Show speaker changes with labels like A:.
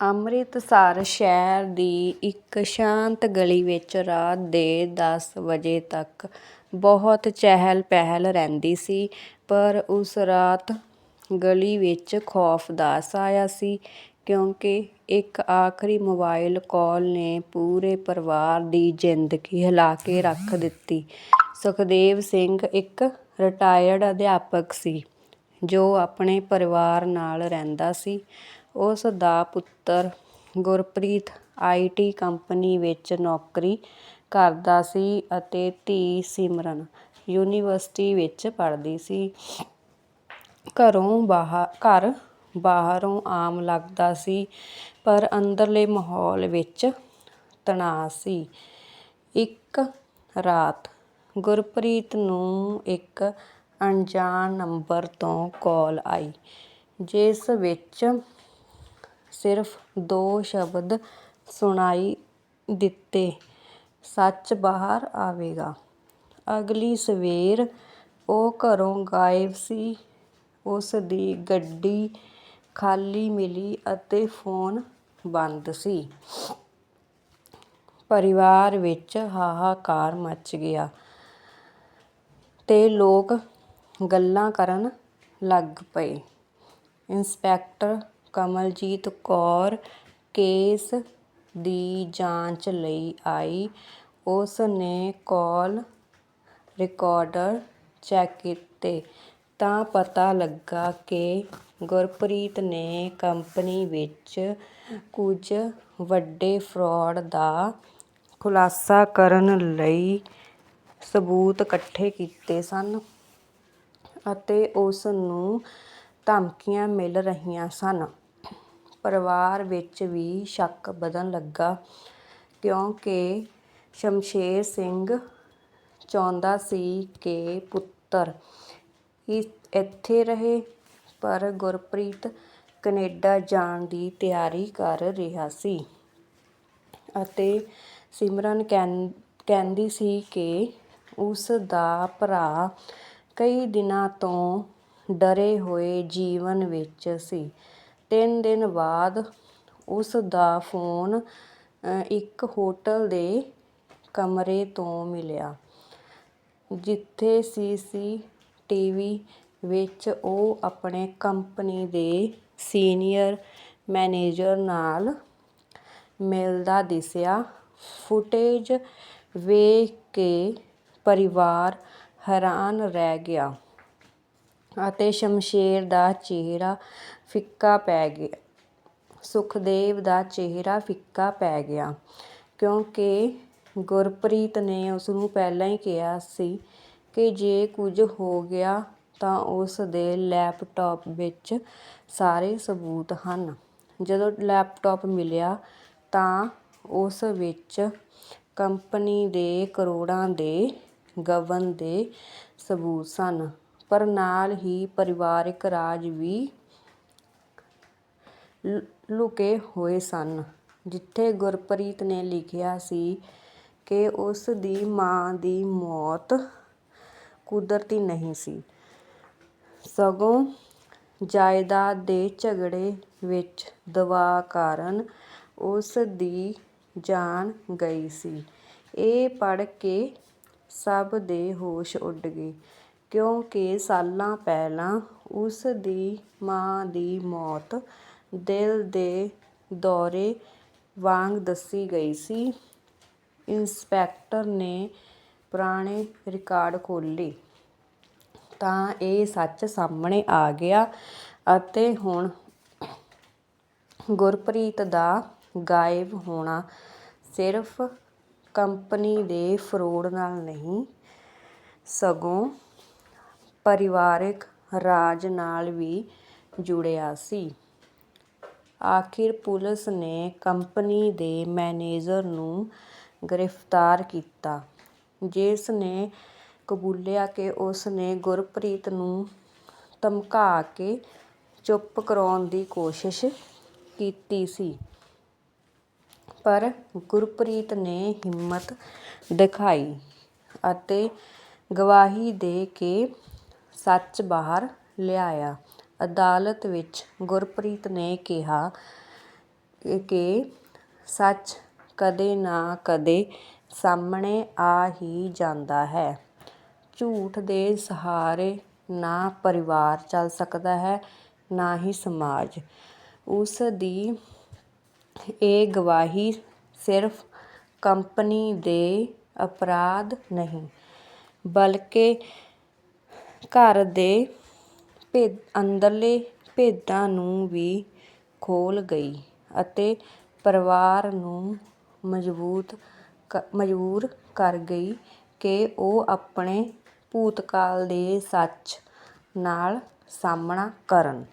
A: ਅੰਮ੍ਰਿਤਸਰ ਸ਼ਹਿਰ ਦੀ ਇੱਕ ਸ਼ਾਂਤ ਗਲੀ ਵਿੱਚ ਰਾਤ ਦੇ ਦਸ ਵਜੇ ਤੱਕ ਬਹੁਤ ਚਹਿਲ ਪਹਿਲ ਰਹਿੰਦੀ ਸੀ, ਪਰ ਉਸ ਰਾਤ ਗਲੀ ਵਿੱਚ ਖੌਫ ਦਾ ਸਾਇਆ ਸੀ, ਕਿਉਂਕਿ ਇੱਕ ਆਖਰੀ ਮੋਬਾਈਲ ਕਾਲ ਨੇ ਪੂਰੇ ਪਰਿਵਾਰ ਦੀ ਜ਼ਿੰਦਗੀ ਹਿਲਾ ਕੇ ਰੱਖ ਦਿੱਤੀ। ਸੁਖਦੇਵ ਸਿੰਘ ਇੱਕ ਰਿਟਾਇਰਡ ਅਧਿਆਪਕ ਸੀ, ਜੋ ਆਪਣੇ ਪਰਿਵਾਰ ਨਾਲ ਰਹਿੰਦਾ ਸੀ। ਉਸ ਦਾ ਪੁੱਤਰ ਗੁਰਪ੍ਰੀਤ ਆਈਟੀ ਕੰਪਨੀ ਵਿੱਚ ਨੌਕਰੀ ਕਰਦਾ ਸੀ ਅਤੇ ਧੀ ਸਿਮਰਨ ਯੂਨੀਵਰਸਿਟੀ ਵਿੱਚ ਪੜ੍ਹਦੀ ਸੀ। ਘਰੋਂ ਬਾਹਰ ਘਰ ਬਾਹਰੋਂ ਆਮ ਲੱਗਦਾ ਸੀ, ਪਰ ਅੰਦਰਲੇ ਮਾਹੌਲ ਵਿੱਚ ਤਣਾਅ ਸੀ। ਇੱਕ ਰਾਤ ਗੁਰਪ੍ਰੀਤ ਨੂੰ ਇੱਕ ਅਣਜਾਣ ਨੰਬਰ ਤੋਂ ਕਾਲ ਆਈ, ਜਿਸ ਵਿੱਚ ਸਿਰਫ ਦੋ ਸ਼ਬਦ ਸੁਣਾਈ ਦਿੱਤੇ। ਸੱਚ ਬਾਹਰ ਆਵੇਗਾ। ਅਗਲੀ ਸਵੇਰ ਉਹ ਘਰੋਂ ਗਾਇਬ ਸੀ। ਉਸ ਦੀ ਗੱਡੀ ਖਾਲੀ ਮਿਲੀ ਅਤੇ ਫੋਨ ਬੰਦ ਸੀ। ਪਰਿਵਾਰ ਵਿੱਚ ਹਾਹਾਕਾਰ ਮਚ ਗਿਆ ਤੇ ਲੋਕ ਗੱਲਾਂ ਕਰਨ ਲੱਗ ਪਏ। ਇੰਸਪੈਕਟਰ ਕਮਲਜੀਤ ਕੌਰ ਕੇਸ ਦੀ ਜਾਂਚ ਲਈ ਆਈ। ਉਸ ਨੇ ਕਾਲ ਰਿਕਾਰਡਰ ਚੈੱਕ ਕੀਤੇ ਤਾਂ ਪਤਾ ਲੱਗਾ ਕਿ ਗੁਰਪ੍ਰੀਤ ਨੇ ਕੰਪਨੀ ਵਿੱਚ ਕੁਝ ਵੱਡੇ ਫਰੋਡ ਦਾ ਖੁਲਾਸਾ ਕਰਨ ਲਈ ਸਬੂਤ ਇਕੱਠੇ ਕੀਤੇ ਸਨ ਅਤੇ ਉਸ ਨੂੰ ਧਮਕੀਆਂ ਮਿਲ ਰਹੀਆਂ ਸਨ। ਪਰਿਵਾਰ ਵਿੱਚ ਵੀ ਸ਼ੱਕ ਵਧਣ ਲੱਗਾ ਕਿਉਂਕਿ ਸ਼ਮਸ਼ੇਰ ਸਿੰਘ ਚਾਹੁੰਦਾ ਸੀ ਕਿ ਪੁੱਤਰ ਇੱਥੇ ਰਹੇ, ਪਰ ਗੁਰਪ੍ਰੀਤ ਕੈਨੇਡਾ ਜਾਣ ਦੀ ਤਿਆਰੀ ਕਰ ਰਿਹਾ ਸੀ ਅਤੇ ਸਿਮਰਨ ਕਹਿੰਦੀ ਸੀ ਕਿ ਉਸ ਦਾ ਭਰਾ ਕਈ ਦਿਨਾਂ ਤੋਂ ਡਰੇ ਹੋਏ ਜੀਵਨ ਵਿੱਚ ਸੀ। ਤਿੰਨ ਦਿਨ ਬਾਅਦ ਉਸ ਦਾ ਫੋਨ ਇੱਕ ਹੋਟਲ ਦੇ ਕਮਰੇ ਤੋਂ ਮਿਲਿਆ, ਜਿੱਥੇ ਸੀ ਸੀ ਟੀ ਵੀ ਵਿੱਚ ਉਹ ਆਪਣੇ ਕੰਪਨੀ ਦੇ ਸੀਨੀਅਰ ਮੈਨੇਜਰ ਨਾਲ ਮਿਲਦਾ ਦਿਸਿਆ। ਫੁਟੇਜ ਵੇਖ ਕੇ ਪਰਿਵਾਰ ਹੈਰਾਨ ਰਹਿ ਗਿਆ ਅਤੇ ਸ਼ਮਸ਼ੇਰ ਦਾ ਚਿਹਰਾ ਫਿੱਕਾ ਪੈ ਗਿਆ। ਸੁਖਦੇਵ ਦਾ ਚਿਹਰਾ ਫਿੱਕਾ ਪੈ ਗਿਆ, ਕਿਉਂਕਿ ਗੁਰਪ੍ਰੀਤ ਨੇ ਉਸ ਨੂੰ ਪਹਿਲਾਂ ਹੀ ਕਿਹਾ ਸੀ ਕਿ ਜੇ ਕੁਝ ਹੋ ਗਿਆ ਤਾਂ ਉਸ ਦੇ ਲੈਪਟਾਪ ਵਿੱਚ ਸਾਰੇ ਸਬੂਤ ਹਨ। ਜਦੋਂ ਲੈਪਟਾਪ ਮਿਲਿਆ ਤਾਂ ਉਸ ਵਿੱਚ ਕੰਪਨੀ ਦੇ ਕਰੋੜਾਂ ਦੇ ਗਵਨ ਦੇ ਸਬੂਤ ਸਨ, ਪਰ ਨਾਲ ਹੀ ਪਰਿਵਾਰਕ ਰਾਜ਼ ਵੀ ਲੁਕੇ ਹੋਏ ਸਨ। ਜਿੱਥੇ ਗੁਰਪ੍ਰੀਤ ਨੇ ਲਿਖਿਆ ਸੀ ਕਿ ਉਸ ਦੀ ਮਾਂ ਦੀ ਮੌਤ ਕੁਦਰਤੀ ਨਹੀਂ ਸੀ। ਸਗੋਂ ਜਾਇਦਾਦ ਦੇ ਝਗੜੇ ਵਿੱਚ ਦਬਾਅ ਕਾਰਨ ਉਸ ਦੀ ਜਾਨ ਗਈ ਸੀ। ਇਹ ਪੜ੍ਹ ਕੇ ਸਭ ਦੇ ਹੋਸ਼ ਉੱਡ ਗਏ, ਕਿਉਂਕਿ ਸਾਲਾਂ ਪਹਿਲਾਂ ਉਸ ਦੀ ਮਾਂ ਦੀ ਮੌਤ ਦਿਲ ਦੇ ਦੌਰੇ ਵਾਂਗ ਦੱਸੀ ਗਈ ਸੀ। ਇੰਸਪੈਕਟਰ ਨੇ ਪੁਰਾਣੇ ਰਿਕਾਰਡ ਖੋਲ੍ਹੇ। ਤਾਂ ਇਹ ਸੱਚ ਸਾਹਮਣੇ ਆ ਗਿਆ ਅਤੇ ਹੁਣ ਗੁਰਪ੍ਰੀਤ ਦਾ ਗਾਇਬ ਹੋਣਾ ਸਿਰਫ ਕੰਪਨੀ ਦੇ ਫਰੋਡ ਨਾਲ ਨਹੀਂ, ਸਗੋਂ ਪਰਿਵਾਰਕ ਰਾਜ਼ ਨਾਲ ਵੀ ਜੁੜਿਆ ਸੀ। ਆਖਿਰ ਪੁਲਿਸ ਨੇ ਕੰਪਨੀ ਦੇ ਮੈਨੇਜਰ ਨੂੰ ਗ੍ਰਿਫਤਾਰ ਕੀਤਾ, ਜਿਸ ਨੇ ਕਬੂਲਿਆ ਕਿ ਉਸ ਨੇ ਗੁਰਪ੍ਰੀਤ ਨੂੰ ਧਮਕਾ ਕੇ ਚੁੱਪ ਕਰਾਉਣ ਦੀ ਕੋਸ਼ਿਸ਼ ਕੀਤੀ ਸੀ। ਪਰ ਗੁਰਪ੍ਰੀਤ ਨੇ ਹਿੰਮਤ ਦਿਖਾਈ ਅਤੇ ਗਵਾਹੀ ਦੇ ਕੇ ਸੱਚ ਬਾਹਰ ਲਿਆਇਆ। ਅਦਾਲਤ ਵਿੱਚ ਗੁਰਪ੍ਰੀਤ ਨੇ ਕਿਹਾ ਕਿ ਸੱਚ ਕਦੇ ਨਾ ਕਦੇ ਸਾਹਮਣੇ ਆ ਹੀ ਜਾਂਦਾ ਹੈ। ਝੂਠ ਦੇ ਸਹਾਰੇ ਨਾ ਪਰਿਵਾਰ ਚੱਲ ਸਕਦਾ ਹੈ, ਨਾ ਹੀ ਸਮਾਜ। ਉਸ ਦੀ ਇਹ ਗਵਾਹੀ ਸਿਰਫ ਕੰਪਨੀ ਦੇ ਅਪਰਾਧ ਨਹੀਂ, ਬਲਕਿ ਘਰ ਦੇ ਭੇ ਅੰਦਰਲੇ ਭੇਦਾਂ ਨੂੰ ਵੀ ਖੋਲ੍ਹ ਗਈ ਅਤੇ ਪਰਿਵਾਰ ਨੂੰ ਮਜ਼ਬੂਤ ਕ, ਮਜਬੂਰ ਕਰ ਗਈ ਕਿ ਉਹ ਆਪਣੇ ਭੂਤਕਾਲ ਦੇ ਸੱਚ ਨਾਲ ਸਾਹਮਣਾ ਕਰਨ।